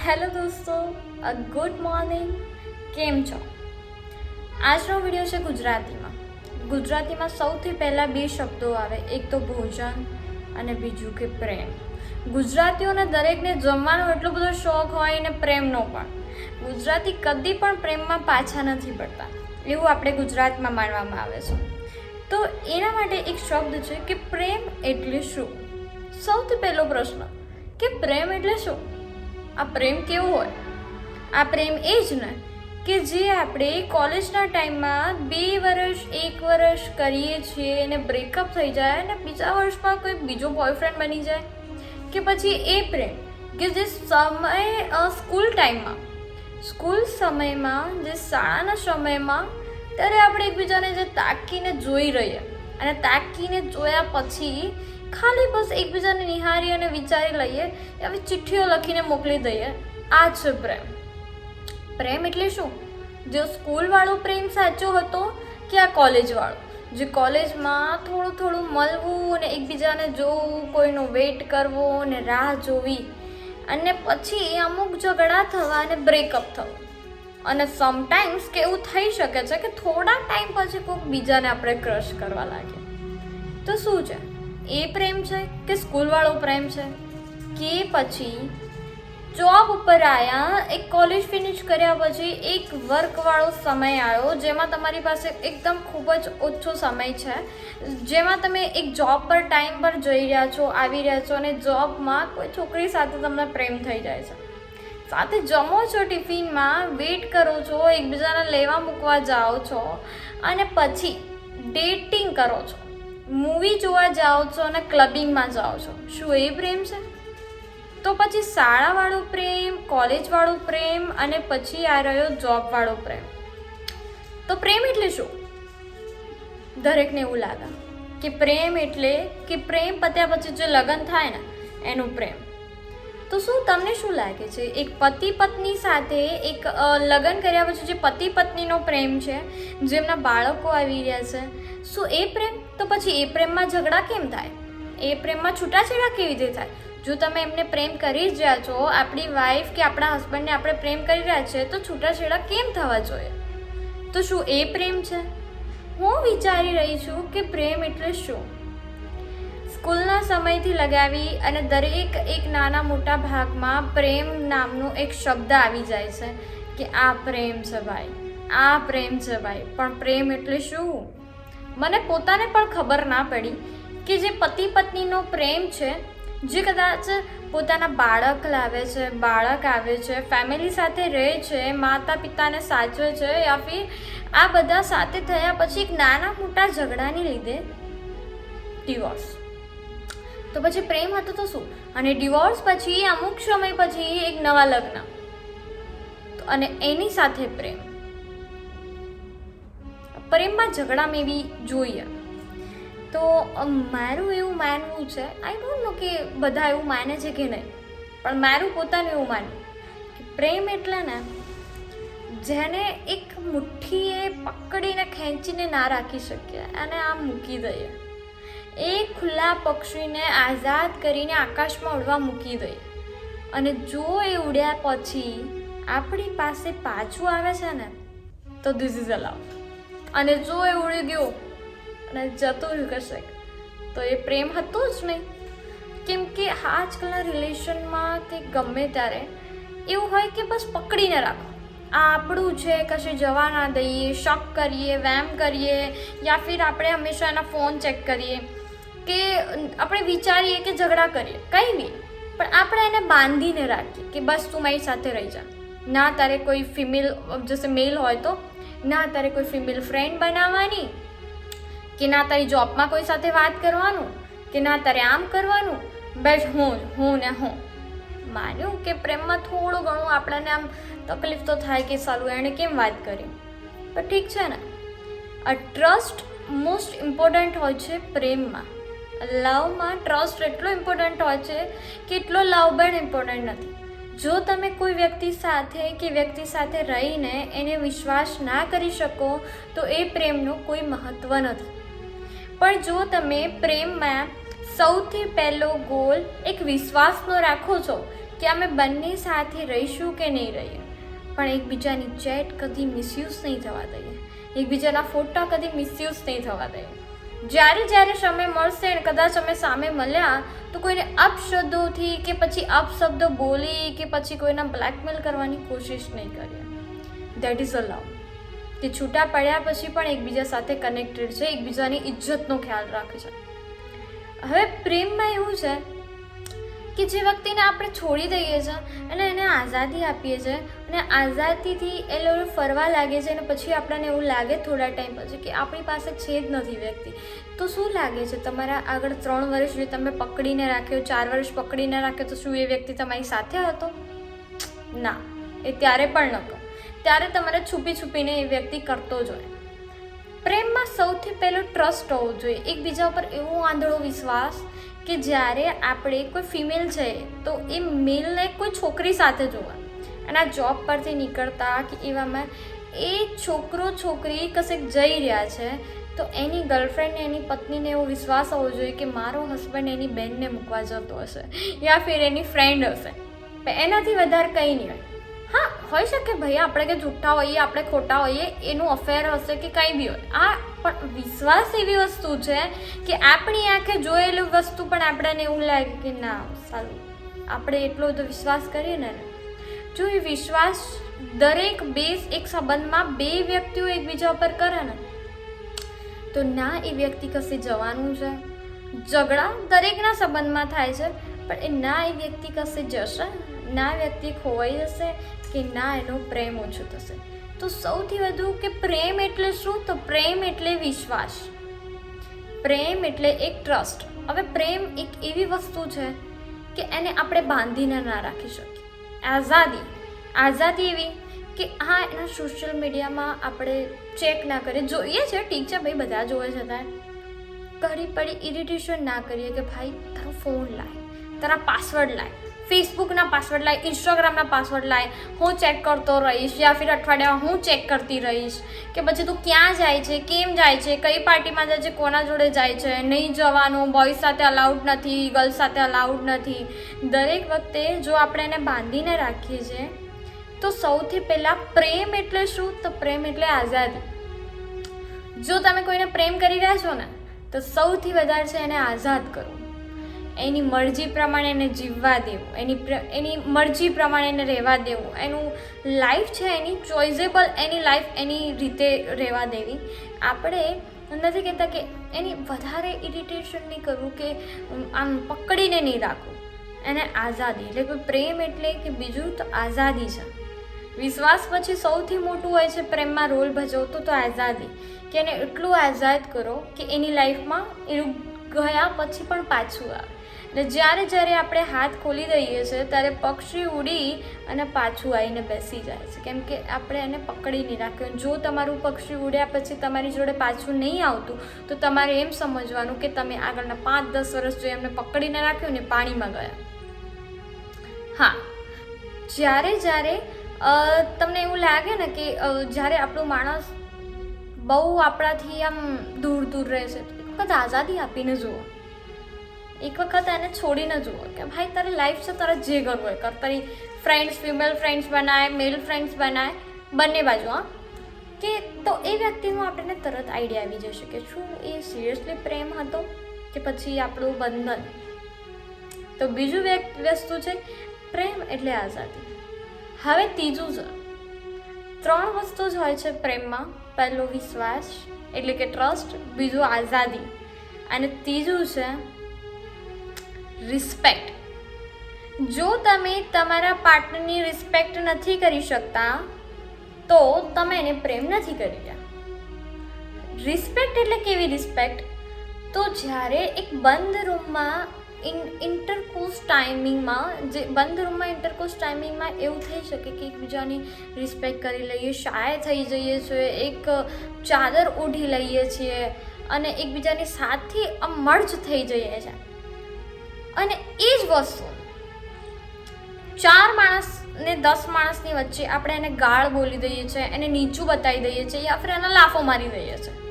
Hello દોસ્તો good morning. કેમ છો? આજનો વીડિયો છે ગુજરાતીમાં. ગુજરાતીમાં સૌથી પહેલાં બે શબ્દો આવે, એક તો ભોજન અને બીજું કે પ્રેમ. ગુજરાતીઓને દરેકને જમવાનો એટલો બધો શોખ હોય ને પ્રેમનો પણ. ગુજરાતી કદી પણ પ્રેમમાં પાછા નથી પડતા. એવું આપણે ગુજરાતમાં માનવામાં આવે છે. તો એના માટે એક શબ્દ છે કે પ્રેમ એટલે શું? સૌથી પહેલો પ્રશ્ન, કે પ્રેમ એટલે શું? આ પ્રેમ કેવો હોય? આ પ્રેમ એ જ ને કે જે આપણે કોલેજના ટાઈમમાં બે વર્ષ, એક વર્ષ કરીએ છીએ અને બ્રેકઅપ થઈ જાય અને બીજા વર્ષમાં કોઈ બીજો બોયફ્રેન્ડ બની જાય. કે પછી એ પ્રેમ કે જે સમય સ્કૂલ ટાઈમમાં સ્કૂલ સમયમાં, જે શાળાના સમયમાં, ત્યારે આપણે એકબીજાને જે તાકીને જોઈ રહીએ. અને તાકીને જોયા પછી ખાલી બસ એકબીજાને નિહારી અને વિચારી લઈએ આવી ચિઠ્ઠીઓ લખીને મોકલી દઈએ. આ છે પ્રેમ. પ્રેમ એટલે શું? જે સ્કૂલવાળો પ્રેમ સાચો હતો કે આ કોલેજવાળો? જે કોલેજમાં થોડું થોડું મળવું અને એકબીજાને જોવું, કોઈનો વેઇટ કરવો અને રાહ જોવી. અને પછી અમુક ઝઘડા થવા અને બ્રેકઅપ થવું. અને સમટાઈમ્સ કે એવું થઈ શકે છે કે થોડા ટાઈમ પછી કોઈક બીજાને આપણે ક્રશ કરવા લાગીએ. તો શું છે? એ પ્રેમ છે કે સ્કૂલવાળો પ્રેમ છે? કે પછી જોબ ઉપર આવ્યા એક કોલેજ ફિનિશ કર્યા પછી એક વર્કવાળો સમય આવ્યો જેમાં તમારી પાસે એકદમ ખૂબ જ ઓછો સમય છે. જેમાં તમે એક જોબ પર ટાઈમ પર જઈ રહ્યા છો, આવી રહ્યા છો અને જોબમાં કોઈ છોકરી સાથે તમને પ્રેમ થઈ જાય છે. સાથે જમો છો ટિફિનમાં વેટ કરો છો, એકબીજાને લેવા મૂકવા જાઓ છો અને પછી ડેટિંગ કરો છો. મૂવી જોવા જાઓ છો અને ક્લબિંગમાં જાઓ છો. શું એ પ્રેમ છે? તો પછી શાળાવાળો પ્રેમ કોલેજવાળો પ્રેમ અને પછી આ રહ્યો જોબવાળો પ્રેમ. તો પ્રેમ એટલે શું? દરેકને એવું લાગે કે પ્રેમ એટલે કે પ્રેમ પત્યા પછી જે લગ્ન થાય ને, એનું પ્રેમ. તો શું તમને શું લાગે છે? એક પતિ પત્ની સાથે એક લગ્ન કર્યા પછી જે પતિ પત્નીનો પ્રેમ છે, જેમના બાળકો આવી રહ્યા છે, શું એ પ્રેમ? તો પછી એ પ્રેમમાં ઝઘડા કેમ થાય? એ પ્રેમમાં છૂટાછેડા કેવી રીતે થાય? જો તમે એમને પ્રેમ કરી જ રહ્યા છો, આપણી વાઈફ કે આપણા હસબન્ડને આપણે પ્રેમ કરી રહ્યા છે, તો છૂટાછેડા કેમ થવા જોઈએ? તો શું એ પ્રેમ છે? હું વિચારી રહી છું કે પ્રેમ એટલે શું? સ્કૂલના સમયથી લગાવી અને દરેક એક નાના મોટા ભાગમાં પ્રેમ નામનો એક શબ્દ આવી જાય છે કે આ પ્રેમ છે ભાઈ આ પ્રેમ છે ભાઈ પણ પ્રેમ એટલે શું? મને પોતાને પણ ખબર ના પડી કે જે પતિ પત્નીનો પ્રેમ છે, જે કદાચ પોતાના બાળક લાવે છે, બાળક આવે છે, ફેમિલી સાથે રહે છે માતા પિતાને સાચવે છે, યા ફિર આ બધા સાથે થયા પછી એક નાના મોટા ઝઘડાને લીધે ડિવોર્સ. તો પછી પ્રેમ હતો તો શું? અને ડિવોર્સ પછી, અમુક સમય પછી એક નવા લગ્ન. અને એની સાથે પ્રેમ. પ્રેમમાં ઝઘડા મેવી જોઈએ. તો મારું એવું માનવું છે આઈ ડોન્ટ નો કે બધા એવું માને છે કે નહીં. પણ મારું પોતાનું એવું માનવું. કે પ્રેમ એટલે ને, જેને એક મુઠ્ઠીએ પકડીને ખેંચીને ના રાખી શકીએ. અને આમ મૂકી દઈએ. એ ખુલ્લા પક્ષીને આઝાદ કરીને આકાશમાં ઉડવા મૂકી દઈએ અને જો એ ઉડ્યા પછી આપણી પાસે પાછું આવે છે ને, તો ધીસ ઇઝ અલાઉ અને જો એ ઉડી ગયો અને જતું રહ્યું કશે, તો એ પ્રેમ હતો જ નહીં. કેમ કે આજકાલના રિલેશનમાં કે ગમે ત્યારે એવું હોય કે બસ પકડીને રાખો. આ આપણું છે, કશે જવા ના દઈએ શક કરીએ, વેમ કરીએ, યા ફિર આપણે હંમેશા એના ફોન ચેક કરીએ. કે આપણે વિચારીએ કે ઝઘડા કરીએ. કંઈ બી પણ આપણે એને બાંધીને રાખીએ કે બસ તું મારી સાથે રહી જા. ના તારે કોઈ ફિમેલ જશે મેલ હોય તો, ના તારે કોઈ ફિમેલ ફ્રેન્ડ બનાવવાની, કે ના તારી જોબમાં કોઈ સાથે વાત કરવાનું, કે ના તારે આમ કરવાનું, બસ હું હું ને હું. માન્યું કે પ્રેમમાં થોડું ઘણું આપણને આમ તકલીફ તો થાય કે સારું એણે કેમ વાત કરી? પણ ઠીક છે ને. આ ટ્રસ્ટ મોસ્ટ ઇમ્પોર્ટન્ટ હોય છે પ્રેમમાં. લવમાં ટ્રસ્ટ એટલો ઇમ્પોર્ટન્ટ હોય છે કે એટલો લવ પણ ઇમ્પોર્ટન્ટ નથી. જો તમે કોઈ વ્યક્તિ સાથે કે વ્યક્તિ સાથે રહીને એને વિશ્વાસ ના કરી શકો, તો એ પ્રેમનું કોઈ મહત્ત્વ નથી. પણ જો તમે પ્રેમમાં સૌથી પહેલો ગોલ એક વિશ્વાસનો રાખો છો કે અમે બંને સાથે રહીશું કે નહીં રહીએ, પણ એકબીજાની ચેટ કદી મિસયુઝ નહીં થવા દઈએ. એકબીજાના ફોટા કદી મિસયુઝ નહીં થવા દઈએ. જ્યારે જ્યારે સમય મળશે ને કદાચ અમે સામે મળ્યા, તો કોઈને અપશબ્દોથી કે પછી અપશબ્દો બોલી કે પછી કોઈના બ્લેકમેલ કરવાની કોશિશ નહીં કરીએ. દેટ ઇઝ અ લવ કે છૂટા પડ્યા પછી પણ એકબીજા સાથે કનેક્ટેડ છે, એકબીજાની ઇજ્જતનો ખ્યાલ રાખે છે. હવે પ્રેમમાં એવું છે કે જે વ્યક્તિને આપણે છોડી દઈએ છીએ અને એને આઝાદી આપીએ છીએ અને આઝાદીથી એ લોકો ફરવા લાગે છે અને પછી આપણને એવું લાગે થોડા ટાઈમ પછી કે આપણી પાસે છે જ નથી વ્યક્તિ. તો શું લાગે છે તમારા આગળ ત્રણ વર્ષ જે તમે પકડીને રાખ્યો, ચાર વર્ષ પકડીને રાખ્યો, તો શું એ વ્યક્તિ તમારી સાથે હતો? ના, એ ત્યારે પણ નહોતો. ત્યારે તમારે છુપી છુપીને એ વ્યક્તિ કરતો જ હોય. પ્રેમમાં સૌથી પહેલો ટ્રસ્ટ હોવો જોઈએ. એકબીજા ઉપર એવો આંધળો વિશ્વાસ કે જ્યારે આપણે કોઈ ફિમેલ છે, તો એ મેલને કોઈ છોકરી સાથે જોવા. આ જોબ પરથી નીકળતા કે એવામાં એ છોકરો છોકરી કશેક જઈ રહ્યા છે, તો એની ગર્લફ્રેન્ડને એની પત્નીને એવો વિશ્વાસ હોવો જોઈએ કે મારો હસબન્ડ એની બેનને મૂકવા જતો હશે, યા ફિર એની ફ્રેન્ડ હશે. એનાથી વધારે કંઈ નહીં હોય. હોઈ શકે ભાઈ આપણે કે જૂઠા હોઈએ, આપણે ખોટા હોઈએ, એનું અફેર હશે કે કંઈ બી હોય. આ પણ વિશ્વાસ એવી વસ્તુ છે કે આપણી આંખે જોયેલું વસ્તુ પણ આપણને એવું લાગે કે ના, સારું, આપણે એટલો બધો વિશ્વાસ કરીએ ને. જો એ વિશ્વાસ દરેક બેઝ એક સંબંધમાં બે વ્યક્તિઓ એકબીજા ઉપર કરે ને, તો ના, એ વ્યક્તિ કશે જવાનું છે. ઝઘડા દરેકના સંબંધમાં થાય છે, પણ એ ના, એ વ્યક્તિ કશે જશે? ના વ્યક્તિ ખોવાઈ જશે કે ના એનો પ્રેમ ઓછો થશે. તો સૌથી વધુ કે પ્રેમ એટલે શું? તો પ્રેમ એટલે વિશ્વાસ. પ્રેમ એટલે એક ટ્રસ્ટ હવે પ્રેમ એક એવી વસ્તુ છે કે એને આપણે બાંધીને ના રાખી શકીએ. આઝાદી. આઝાદી એવી કે હા, એના સોશિયલ મીડિયામાં આપણે ચેક ના કરીએ. જોઈએ છે, ઠીક છે, ભાઈ, બધા જોવે છે ત્યાં કરી પડી ઇરિટેશન ના કરીએ કે ભાઈ, તારો ફોન લાય, તારા પાસવર્ડ લાય. ફેસબુકના પાસવર્ડ લાય ઇન્સ્ટાગ્રામના પાસવર્ડ લાય, હું ચેક કરતો રહીશ યા ફિર અઠવાડિયામાં હું ચેક કરતી રહીશ કે પછી તું ક્યાં જાય છે, કેમ જાય છે, કઈ પાર્ટીમાં જાય છે, કોના જોડે જાય છે, નહીં જવાનું બોય સાથે અલાઉડ નથી ગર્લ્સ સાથે અલાઉડ નથી. દરેક વખતે જો આપણે એને બાંધીને રાખીએ છીએ, તો સૌથી પહેલાં પ્રેમ એટલે શું? તો પ્રેમ એટલે આઝાદી. જો તમે કોઈને પ્રેમ કરી રહ્યા છો ને, તો સૌથી વધારે છે એને આઝાદ કરો. એની મરજી પ્રમાણે એને જીવવા દેવું, એની એની મરજી પ્રમાણે એને રહેવા દેવું. એનું લાઈફ છે એની ચોઇઝેબલ એની લાઈફ એની રીતે રહેવા દેવી. આપણે નથી કહેતા કે એની વધારે ઇરિટેશન નહીં કરવું કે આમ પકડીને નહીં રાખવું. એને આઝાદી, એટલે પ્રેમ એટલે કે બીજું તો આઝાદી છે. વિશ્વાસ પછી સૌથી મોટું હોય છે પ્રેમમાં રોલ ભજવતો તો આઝાદી. કે એને એટલું આઝાદ કરો કે એની લાઈફમાં એનું ગયા પછી પણ પાછું આવે. એટલે જ્યારે જ્યારે આપણે હાથ ખોલી દઈએ છીએ, ત્યારે પક્ષી ઉડી અને પાછું આવીને બેસી જાય છે. કેમ કે આપણે એને પકડી નહીં રાખ્યું. જો તમારું પક્ષી ઉડ્યા પછી તમારી જોડે પાછું નહીં આવતું, તો તમારે એમ સમજવાનું કે તમે આગળના પાંચ દસ વર્ષ જો એમને પકડીને રાખ્યું ને પાણીમાં ગયા. હા. જ્યારે જ્યારે તમને એવું લાગે ને કે જ્યારે આપણું માણસ બહુ આપણાથી આમ દૂર દૂર રહે છે કદાચ આઝાદી આપીને જુઓ. એક વખત એને છોડીને જુઓ કે ભાઈ તારી લાઈફ છે, તારે જે કરવું હોય કર. તારી ફ્રેન્ડ્સ ફિમેલ ફ્રેન્ડ્સ બનાય મેલ ફ્રેન્ડ્સ બનાય, બંને બાજુ, હા. કે તો એ વ્યક્તિનું આપણને તરત આઈડિયા આવી જશે કે શું એ સિરિયસલી પ્રેમ હતો કે પછી આપણું બંધન. તો બીજું વસ્તુ છે, પ્રેમ એટલે આઝાદી. હવે ત્રીજું છે. ત્રણ વસ્તુ જ હોય છે પ્રેમમાં. પહેલો વિશ્વાસ, એટલે કે ટ્રસ્ટ બીજું આઝાદી. અને ત્રીજું છે રિસ્પેક્ટ જો તમે તમારા પાર્ટનરની રિસ્પેક્ટ નથી કરી શકતા, તો તમે એને પ્રેમ નથી કરી રહ્યા. રિસ્પેક્ટ એટલે કેવી રિસ્પેક્ટ તો જ્યારે એક બંધ રૂમમાં ઇન ઇન્ટરકોર્સ ટાઈમિંગમાં જે બંધ રૂમમાં ઇન્ટરકોર્સ ટાઈમિંગમાં એવું થઈ શકે કે એકબીજાની રિસ્પેક્ટ કરી લઈએ શાય થઈ જઈએ છીએ, એક ચાદર ઓઢી લઈએ છીએ અને એકબીજાની સાથે અમર્જ મર્જ થઈ જઈએ છીએ. અને એ જ વસ્તુ. ચાર માણસ ને દસ માણસની વચ્ચે આપણે એને ગાળ બોલી દઈએ છીએ, એને નીચું બતાવી દઈએ છીએ, યા ફિર એને લાફો મારી દઈએ છીએ.